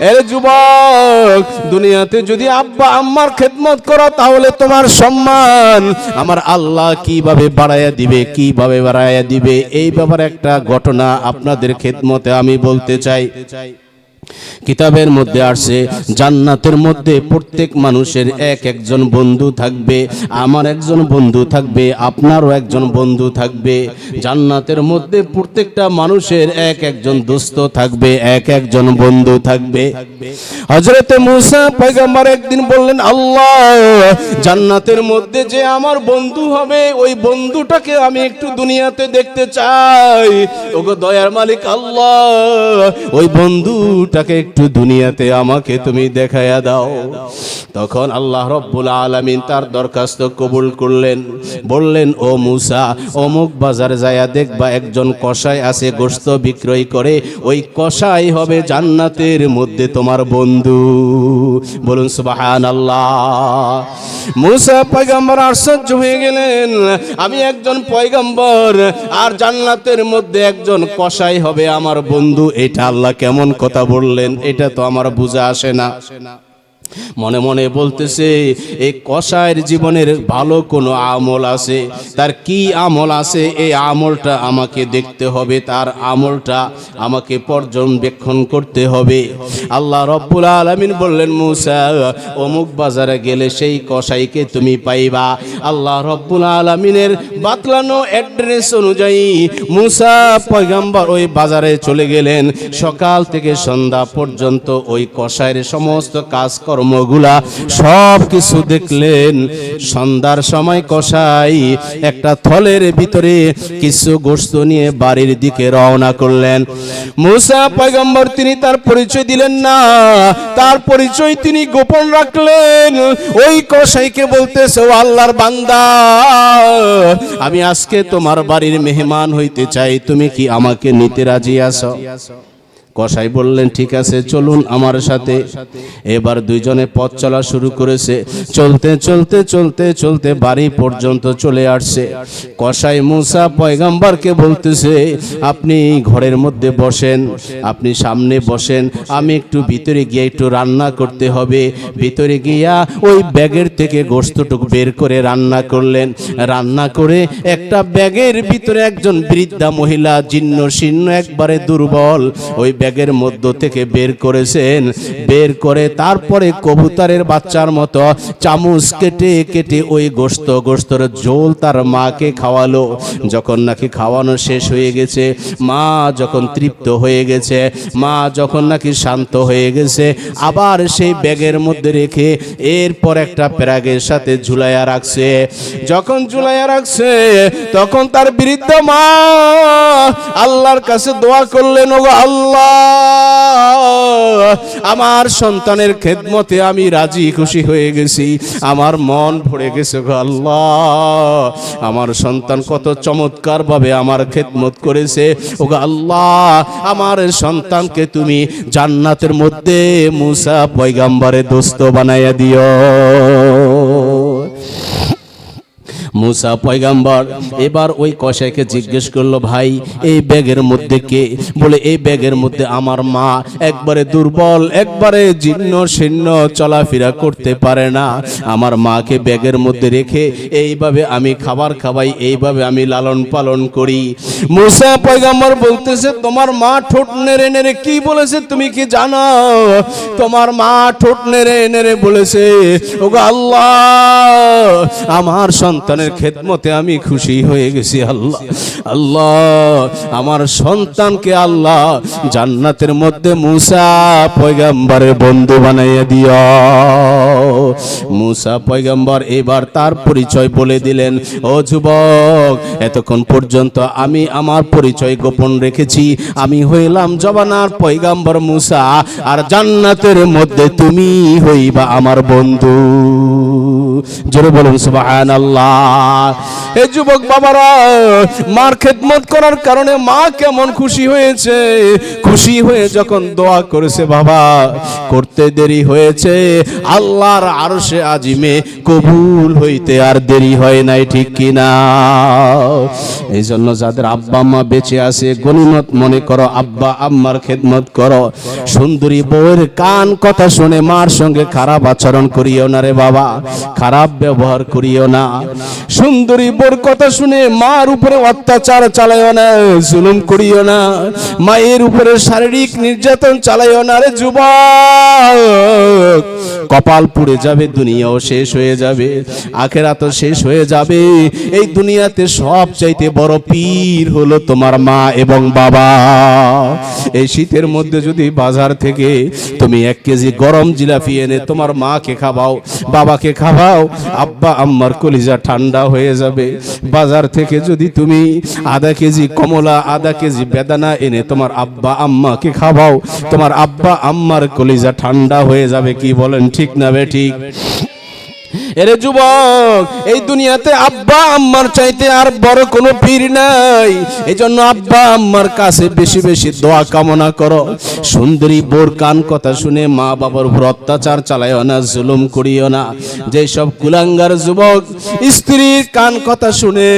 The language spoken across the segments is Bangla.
এর যুবক, দুনিয়াতে যদি আব্বা আম্মার খেদমত করো, তাহলে তোমার সম্মান আমার আল্লাহ কীভাবে বাড়াইয়া দিবে, কীভাবে বাড়াইয়া দিবে? এই ব্যাপারে একটা ঘটনা আপনাদের খেদমতে আমি বলতে চাই। কিতাবের মধ্যে আসছে, জান্নাতের মধ্যে প্রত্যেক মানুষের এক একজন বন্ধু থাকবে, আমার একজন বন্ধু থাকবে, আপনারও একজন বন্ধু থাকবে। জান্নাতের মধ্যে প্রত্যেকটা মানুষের এক একজন দোস্ত থাকবে, এক একজন বন্ধু থাকবে। হজরতে মুসা পয়গম্বর একদিন বললেন, আল্লাহ, জান্নাতের মধ্যে যে আমার বন্ধু হবে, ওই বন্ধুটাকে আমি একটু দুনিয়াতে দেখতে চাই। ওগো দয়ার মালিক, আল্লাহ, ওই বন্ধুটাকে একটু দুনিয়াতে আমাকে তুমি দেখাইয়া দাও। তখন আল্লাহ রব্বুল আলমিন তার দরখাস্ত কবুল করলেন। বললেন, ও মুসা, অমুক বাজার যায়া দেখবা একজন কসাই আছে গোস্ত বিক্রয় করে। ওই কষাই হবে জান্নাতের মধ্যে তোমার বন্ধু। বলুন সুবাহান আল্লাহ মুসা পয়গম্বর আশ্চর্য হয়ে গেলেন। আমি একজন পয়গম্বর আর জান্নাতের মধ্যে একজন কসাই হবে আমার বন্ধু। এটা আল্লাহ কেমন কথা বললেন, এটা তো আমার বুঝা আসে না। মনে মনে বলতেছে এই কষায়ের জীবনের ভালো কোনো আমল আছে? তার কি আমল আছে? এই আমলটা আমাকে দেখতে হবে, তার আমলটা আমাকে পর্যবেক্ষণ করতে হবে। আল্লাহ রব্বুল আলমিন বললেন, মুসা, অমুক বাজারে গেলে সেই কসাইকে তুমি পাইবা। আল্লাহ রব্বুল আলমিনের বাতলানো অ্যাড্রেস অনুযায়ী মুসা পয়গাম্বর ওই বাজারে চলে গেলেন। সকাল থেকে সন্ধ্যা পর্যন্ত ওই কসাইয়ের সমস্ত কাজকর্মগুলা সব কিছু দেখলেন। সন্ধ্যার সময় কসাই একটা থলের ভিতরে কিছু গোস্ত নিয়ে বাড়ির দিকে রওনা করলেন। মুসা পয়গম্বর তিনি তার পরিচয় দিলেন না, তার পরিচয় তিনি গোপন রাখলেন। ওই কসাইকে বলতেছে, ও আল্লাহর বান্দা, আমি আজকে তোমার বাড়ির মেহমান হইতে চাই, তুমি কি আমাকে নিতে রাজি আছো? কসাই বললেন ঠিক আছে চলুন আমার সাথে। এবার দুইজনে পথ চলা শুরু করেছে। চলতে চলতে চলতে চলতে বাড়ি পর্যন্ত চলে আসছে। কসাই মুসা পয়গাম্বারকে বলতেছে আপনি ঘরের মধ্যে বসেন আপনি সামনে বসেন আমি একটু ভিতরে গিয়ে একটু রান্না করতে হবে। ভিতরে গিয়া ওই ব্যাগের থেকে গোস্তটুকু বের করে রান্না করলেন। রান্না করে একটা ব্যাগের ভিতরে একজন বৃদ্ধা মহিলা জীর্ণ শীর্ণ একবারে দুর্বল ওই ব্যাগের মধ্য থেকে বের করেছেন। বের করে তারপরে কবুতরের বাচ্চার মতো চামচ কেটে কেটে ওই গোস্ত গোস্তর ঝোল তার মাকে খাওয়ালো। যখন নাকি খাওয়ানো শেষ হয়ে গেছে, মা যখন তৃপ্ত হয়ে গেছে, মা যখন নাকি শান্ত হয়ে গেছে, আবার সেই ব্যাগের মধ্যে রেখে এরপর একটা প্যারাগের সাথে ঝুলাইয়া রাখছে। যখন ঝুলাইয়া রাখছে, তখন তার বৃদ্ধ মা আল্লাহর কাছে দোয়া করলেন, ওগো আল্লাহ আমার সন্তানের খেদমতে আমি রাজি, খুশি হয়ে গেছি। আমার মন ভরে গেছে আল্লাহ। আমার সন্তান কত চমৎকার ভাবে আমার খেদমত করেছে। ও আল্লাহ, আমার সন্তানকে তুমি জান্নাতের মধ্যে মুসা পয়গাম্বারে দোস্ত বানাইয়া দিও। মুসা পয়গাম্বর, এবার ওই কসাইকে জিজ্ঞেস করল, ভাই, এই ব্যাগের মধ্যে কে? বলে, এই ব্যাগের মধ্যে আমার মা একবারে দুর্বল, একবারে জীর্ণ শীর্ণ, চলাফেরা করতে পারে না। আমার মাকে ব্যাগের মধ্যে রেখে এইভাবে আমি খাবার খাওয়াই, এইভাবে আমি লালন পালন করি। মুসা পয়গাম্বর বলতেছে, তোমার মা ঠোঁট নেড়ে নেড়ে কি বলেছে তুমি কি জানো? তোমার মা ঠোঁট নেড়ে নেড়ে বলেছে, ওগো আল্লাহ, আমার সন্তানের খেদমতে আমি খুশি হয়ে গেছি, আল্লাহ। আল্লাহ, আমার সন্তানকে আল্লাহ জান্নাতের মধ্যে মুসা পয়গাম্বরের বন্ধু বানাইয়া দিও। মুসা পয়গাম্বর এবার তার পরিচয় বলে দিলেন, ও যুবক, এতক্ষণ পর্যন্ত আমি আমার পরিচয় গোপন রেখেছি। আমি হইলাম জবানার পয়গাম্বর মুসা, আর জান্নাতের মধ্যে তুমি হইবা আমার বন্ধু। জোরে বলুন, সুবহানাল্লাহ। এই যুবক বাবারা, মার খেদমত করার কারণে মা কেমন খুশি হয়েছে? খুশি হয়ে যখন দোয়া করেছে বাবা, করতে দেরি হয়েছে। আল্লাহর আরশে আজিমে কবুল হইতে আর দেরি হয় নাই, ঠিক কিনা এই জন্য যাদের আব্বা আম্মা বেঁচে আছে গনিমত মনে করো, আব্বা আম্মার খেদমত করো। সুন্দরী বউয়ের কান কথা শুনে মার সঙ্গে খারাপ আচরণ করিও না রে বাবা, খারাপ ব্যবহার করিও না। সুন্দরী বোর কথা শুনে মার উপরে অত্যাচার চালাইও না, জুলুম করিও না। মায়ের উপরে শারীরিক নির্যাতন চালাইও না রে যুবক। কপাল পুড়ে যাবে, দুনিয়াও শেষ হয়ে যাবে আখেরা তো শেষ হয়ে যাবে। এই দুনিয়াতে সব চাইতে বড় পীর হলো তোমার মা এবং বাবা। এই শীতের মধ্যে যদি বাজার থেকে তুমি এক কেজি গরম জিলাপি এনে তোমার মাকে খাওয়াও বাবাকে খাওয়াও আব্বা, আম্মার কলিজা ঠান্ডা হয়ে যাবে। বাজার থেকে যদি তুমি আধা কেজি কমলা, আধা কেজি বেদানা এনে তোমার আব্বা, আম্মাকে খাওয়াও তোমার আব্বা, আম্মার কলিজা ঠান্ডা হয়ে যাবে, কি বলেন ঠিক না বে ঠিক এরে যুবক, এই দুনিয়াতে আব্বা আম্মার চাইতে আর বড় কোনো পীর নাই। এই জন্য আব্বা আম্মার কাছে বেশি বেশি দোয়া কামনা করো। সুন্দরী বোর কান কথা শুনে মা বাবার উপর অত্যাচার চালাইও না, জুলুম করিও না। যেসব কুলাঙ্গার যুবক, স্ত্রীর কান কথা শুনে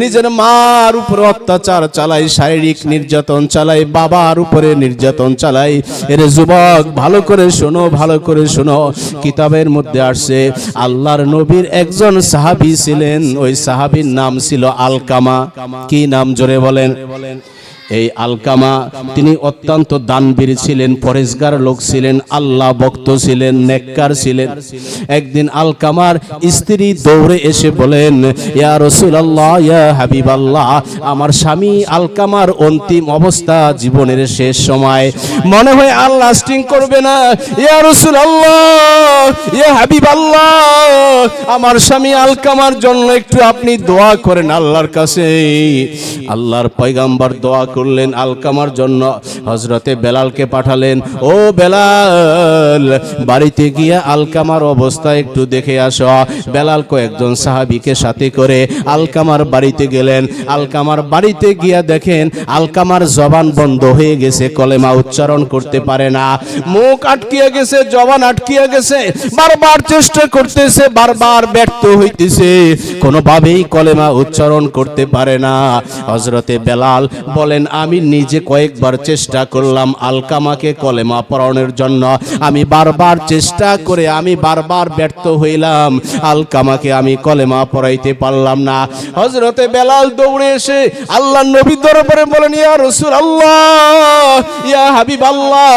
নিজের মার উপর অত্যাচার চালাই শারীরিক নির্যাতন চালাই বাবার উপরে নির্যাতন চালাই এরে যুবক, ভালো করে শোনো, ভালো করে শোনো। কিতাবের মধ্যে আসছে, আল্লাহর নবীর একজন সাহাবি ছিলেন ওই সাহাবির নাম ছিল আলকামা। কি নাম জোরে বলেন? এই আলকামা, তিনি অত্যন্ত দানবীর ছিলেন, পরেশগার লোক ছিলেন, আল্লাহ ভক্ত ছিলেন, নেককার ছিলেন। একদিন আলকামার স্ত্রী দৌড়ে এসে বলেন, ইয়া রাসূলুল্লাহ, ইয়া হাবিবাল্লাহ, আমার স্বামী আলকামার অন্তিম অবস্থা জীবনের শেষ সময়। মনে হয় আর লাস্টিং করবে না। ইয়া রাসূলুল্লাহ, ইয়া হাবিবাল্লাহ, আমার স্বামী আলকামার জন্য একটু আপনি দোয়া করেন আল্লাহর কাছে। আল্লাহর পয়গাম্বর দোয়া করলেন আলকামার জন্য। হজরতে বেলালকে পাঠালেন, ও বেলাল, বাড়িতে গিয়ে আলকামার অবস্থা একটু দেখে আসো। বেলাল কয়েকজন সাহাবিকে সাথে করে আলকামার বাড়িতে গেলেন। আলকামার বাড়িতে গিয়া দেখেন, আলকামার জবান বন্ধ হয়ে গেছে, কলেমা উচ্চারণ করতে পারে না। মুখ আটকিয়ে গেছে, জবান আটকিয়ে গেছে, বারবার চেষ্টা করতেছে, বারবার ব্যর্থ হইতেছে। কোনোভাবেই কলেমা উচ্চারণ করতে পারে না। হজরতে বেলাল বলেন আমি নিজে কয়েকবার চেষ্টা করলাম আলকামাকে কলেমা পড়ানোর জন্য। আমি বারবার চেষ্টা করে আমি বারবার ব্যর্থ হইলাম। আলকামাকে আমি কলেমা পড়াইতে পারলাম না। হজরতে বেলাল দৌড়ে এসে আল্লাহ নবী দরবারে বলেন, ইয়া রসুল আল্লাহ ইয়া হাবিব আল্লাহ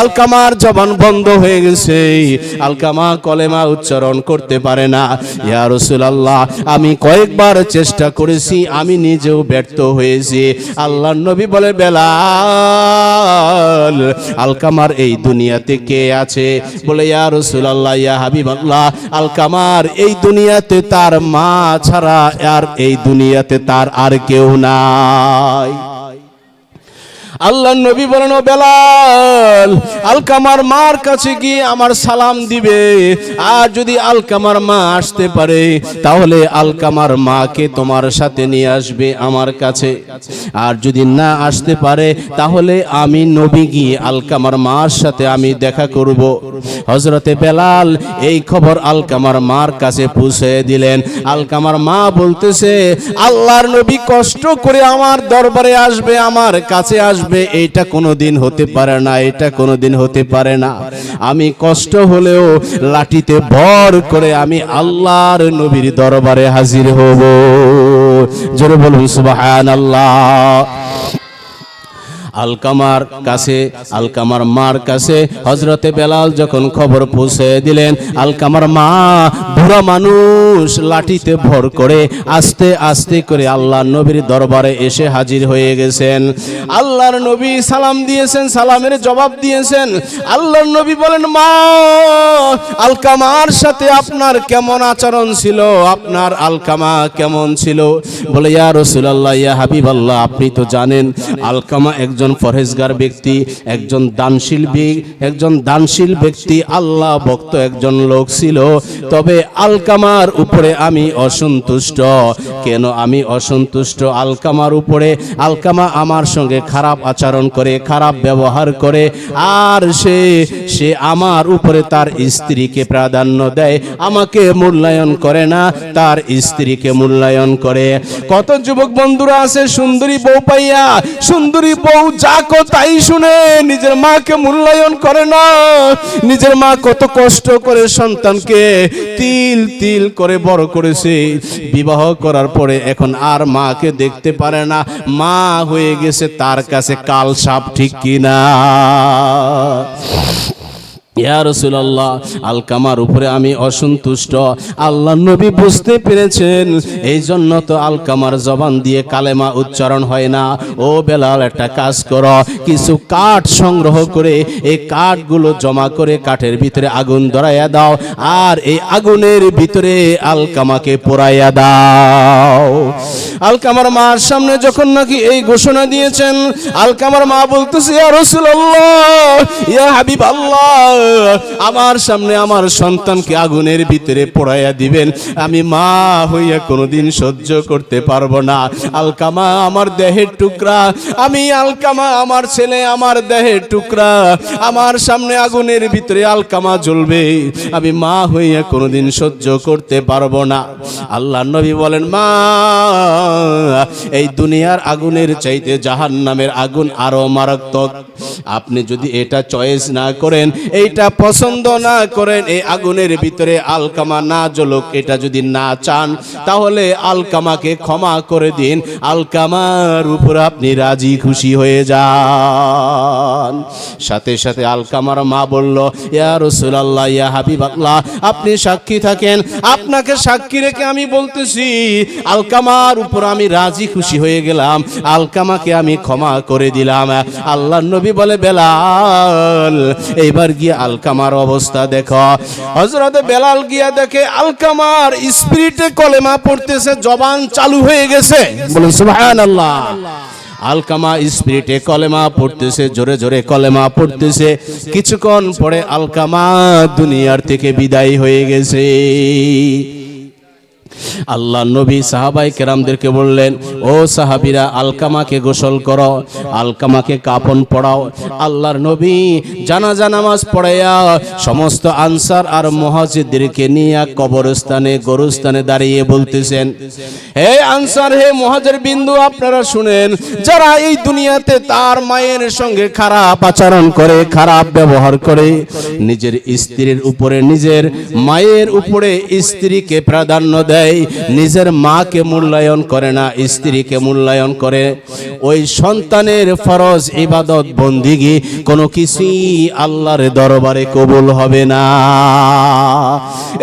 আলকামার জবান বন্ধ হয়ে গেছে। আলকামা কলেমা উচ্চারণ করতে পারে না। ইয়া রসুল আল্লাহ আমি কয়েকবার চেষ্টা করেছি, আমি নিজেও ব্যর্থ হয়েছি। আল্লাহ নবী বলে, বেলাল, আলকামার এই দুনিয়াতে কে আছে? বলে, ইয়া রাসূলুল্লাহ, ইয়া হাবিব আল্লাহ আলকামার এই দুনিয়াতে তার মা ছাড়া আর এই দুনিয়াতে তার আর কেউ নাই। আল্লাহ নবী বলেন, "ও বেলাল, আলকামার মার কাছে গিয়ে আমার সালাম দিবে। আর যদি আলকামার মা আসতে পারে, তাহলে আলকামার মাকে তোমার সাথে নিয়ে আসবে আমার কাছে। আর যদি না আসতে পারে, তাহলে আমি নবী গিয়ে আলকামার মার সাথে আমি দেখা করব। হজরতে বেলাল এই খবর আলকামার মার কাছে পৌঁছে দিলেন। আলকামার মা বলতেছে, আল্লাহর নবী কষ্ট করে আমার দরবারে আসবে, আমার কাছে আসবে। এটা কোনো দিন হতে পারে না এটা কোনো দিন হতে পারে না। আমি কষ্ট হলেও লাঠিতে ভর করে আমি আল্লাহর নবীর দরবারে হাজির হব। জোরে বলুন, সুবহানাল্লাহ। আলকামার কাছে, আলকামার মার কাছে হজরতে বেলাল যখন খবর পৌঁছে দিলেন, আলকামার মা বুড়া মানুষ লাঠিতে ভর করে আস্তে আস্তে করে আল্লাহ নবীর দরবারে এসে হাজির হয়ে গেছেন। আল্লাহর নবী সালাম দিয়েছেন, সালামের জবাব দিয়েছেন। আল্লাহর নবী বলেন, মা, আলকামার সাথে আপনার কেমন আচরণ ছিল? আপনার আলকামা কেমন ছিল? বলে, ইয়া রসুলাল্লাহ, ইয়া হাবিব আল্লাহ আপনি তো জানেন, আলকামা একজন একজন ফরেজগার ব্যক্তি, একজন দানশীল একজন দানশীল ব্যক্তি, আল্লাহ ভক্ত একজন লোক ছিল। তবে আলকামার উপরে আমি অসন্তুষ্ট। কেন আমি অসন্তুষ্ট? আলকামার উপরে, আলকামা আমার সঙ্গে খারাপ আচরণ করে, খারাপ ব্যবহার করে, আর সে সে আমার উপরে তার স্ত্রীকে প্রাধান্য দেয়, আমাকে মূল্যায়ন করে না, তার স্ত্রীকে মূল্যায়ন করে। কত যুবক বন্ধুরা আছে, সুন্দরী বউ পাইয়া, সুন্দরী বউ যা কো তাই শুনে নিজের মাকে মূল্যায়ন করে না। নিজের মা কত কষ্ট করে সন্তানকে তিল তিল করে বড় করেছে। বিবাহ করার পরে এখন আর মাকে দেখতে পারে না। মা হয়ে গেছে তার কাছে কাল সাপ ঠিক কিনা। ইয়া রাসূলুল্লাহ আলকামার উপরে আমি অসন্তুষ্ট। আল্লাহ নবী বুঝতে পেরেছেন এই জন্য তো আলকামার জবান দিয়ে কালেমা উচ্চারণ হয় না। ও বেলাল, একটা কাজ করো, কিছু কাঠ সংগ্রহ করে, এই কাঠগুলো জমা করে কাঠের ভিতরে আগুন ধরাইয়া দাও, আর এই আগুনের ভিতরে আলকামাকে পোড়াইয়া দাও। আলকামার মার সামনে যখন নাকি এই ঘোষণা দিয়েছেন, আলকামার মা বলতেছে, ইয়া রাসূলুল্লাহ, ইয়া হাবিব আল্লাহ আমার সামনে আমার সন্তানকে আগুনের ভিতরে পোড়াইয়া দিবেন। আমি মা হইয়া কোনোদিন সহ্য করতে পারব না। আলকামা আমার দেহের টুকরা, আমি আলকামা আমার ছেলে, আমার দেহের টুকরা, আমার সামনে আগুনের ভিতরে আলকামা জ্বলবে। আমি মা হইয়া কোনোদিন সহ্য করতে পারব না। আল্লাহ নবী বলেন, মা এই দুনিয়ার আগুনের চাইতে জাহান নামের আগুন আরও মারাত্মক। আপনি যদি এটা চয়েস না করেন, এইটা পছন্দ না করেন, এই আগুনের ভিতরে আলকামা না জ্বলুক, এটা যদি না চান, তাহলে আলকামাকে ক্ষমা করে দিন। আলকামার উপর আপনি রাজি, খুশি হয়ে যান। সাথে সাথে আলকামার মা বলল, ইয়া রাসূলুল্লাহ, ইয়া হাবিবাল্লাহ, আপনি সাক্ষী থাকেন। আপনাকে সাক্ষী রেখে আমি বলতেছি, আলকামার উপর আমি রাজি খুশি হয়ে গেলাম। আলকামাকে আমি ক্ষমা করে দিলাম। আল্লাহ নবী বলে, বেলাল, এইবার গিয়ে আলকামার অবস্থা দেখো। হজরত বেলাল গিয়া দেখে আলকামার স্পিরিটে কলেমা পড়তেছে, জবান চালু হয়ে গেছে। বলুন, সুবহানাল্লাহ। আলকামা স্পিরিটে কলেমা পড়তেছে, জোরে জোরে কলেমা পড়তেছে। কিছুক্ষণ পরে আলকামা দুনিয়ার থেকে বিদায় হয়ে গেছে। আল্লাহ নবী সাহাবাই কেরামদেরকে বললেন, ও সাহাবিরা, আলকামাকে গোসল করো, আলকামাকে কাপন পড়াও আল্লাহর নবী জানাজা নামাজ পড়াইয়া সমস্ত আনসার আর মহাজিদদেরকে নিয়ে কবরস্থানে, গরুস্থানে দাঁড়িয়ে বলতেছেন, হে আনসার, হে মহাজের বিন্দু, আপনারা শুনেন, যারা এই দুনিয়াতে তার মায়ের সঙ্গে খারাপ আচরণ করে, খারাপ ব্যবহার করে, নিজের স্ত্রীর উপরে, নিজের মায়ের উপরে স্ত্রীকে প্রাধান্য দেয় নিজের মাকে মূল্যায়ন করে না, স্ত্রীকে মূল্যায়ন করে। ওই সন্তানের ফরজ ইবাদত, বন্দিগি, কোনো কিছুই আল্লাহর দরবারে কবুল হবে না।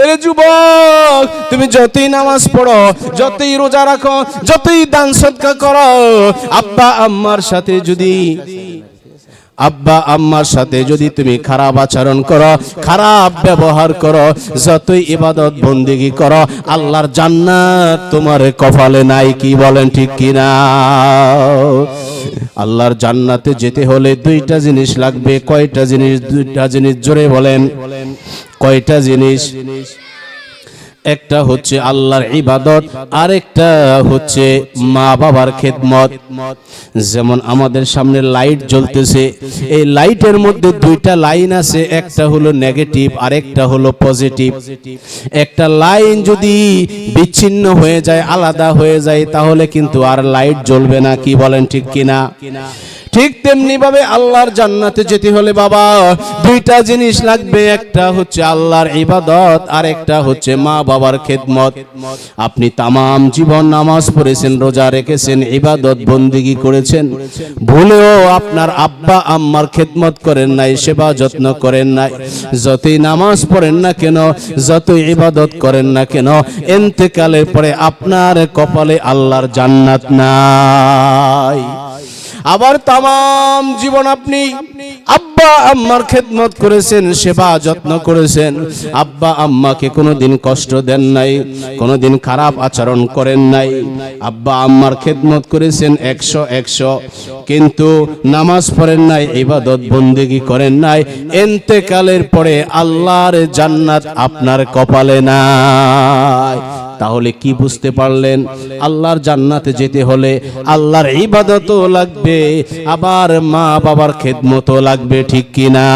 এরে যুবক, তুমি যতই নামাজ পড়ো, যতই রোজা রাখো, যতই দান সৎকা করো আব্বা আম্মার সাথে যদি আব্বা, আম্মার সাথে যদি তুমি খারাপ আচরণ করো, খারাপ ব্যবহার করো, যতই ইবাদত বন্দিগি করো, আল্লাহর জান্নাত তোমার কপালে নাই, কি বলেন ঠিক কি না আল্লাহর জান্নাতে যেতে হলে দুইটা জিনিস লাগবে, কয়টা জিনিস, দুইটা জিনিস জোরে বলেন। কয়টা জিনিস? একটা হচ্ছে আল্লাহর ইবাদত, আরেকটা হচ্ছে মা বাবার খেদমত। যেমন আমাদের সামনে লাইট জ্বলতেছে, এই লাইটের মধ্যে দুইটা লাইন আছে, একটা হলো নেগেটিভ, আরেকটা হলো পজিটিভ। একটা লাইন যদি বিচ্ছিন্ন হয়ে যায়, আলাদা হয়ে যায়, তাহলে কিন্তু আর লাইট জ্বলবে না, কি বলেন ঠিক কিনা? ঠিক তেমনি ভাবে আল্লাহর জান্নাতে যেতে হলে বাবা, দুইটা জিনিস লাগবে। একটা হচ্ছে আল্লাহর ইবাদত আর একটা হচ্ছে মা বাবার খেদমত। আপনি তামাম জীবন নামাজ পড়েছেন, রোজা রেখেছেন, ইবাদত বন্দিগি করেছেন। ভুলেও আপনার আব্বা, আম্মার খেদমত করেন নাই, সেবা যত্ন করেন নাই। যতই নামাজ পড়েন না কেন, যতই ইবাদত করেন না কেন, এন্তেকালের পরে আপনার কপালে আল্লাহর জান্নাত নাই। আবার তাম জীবন আপনি আব্বা আম্মার খেদমত করেছেন, সেবা যত্ন করেছেন। আব্বা আম্মাকে কোনোদিন কষ্ট দেন নাই, কোনোদিন খারাপ আচরণ করেন নাই। আব্বা আম্মার খেদমত করেছেন একশো একশো, কিন্তু নামাজ পড়েন নাই, ইবাদত বন্দেগি করেন নাই। এন্তেকালের পরে আল্লাহর জান্নাত আপনার কপালে নাই। তাহলে কি বুঝতে পারলেন? আল্লাহর জান্নাতে যেতে হলে আল্লাহর ইবাদতও লাগবে, আবার মা বাবার খেদমতও লাগবে, ঠিক কিনা?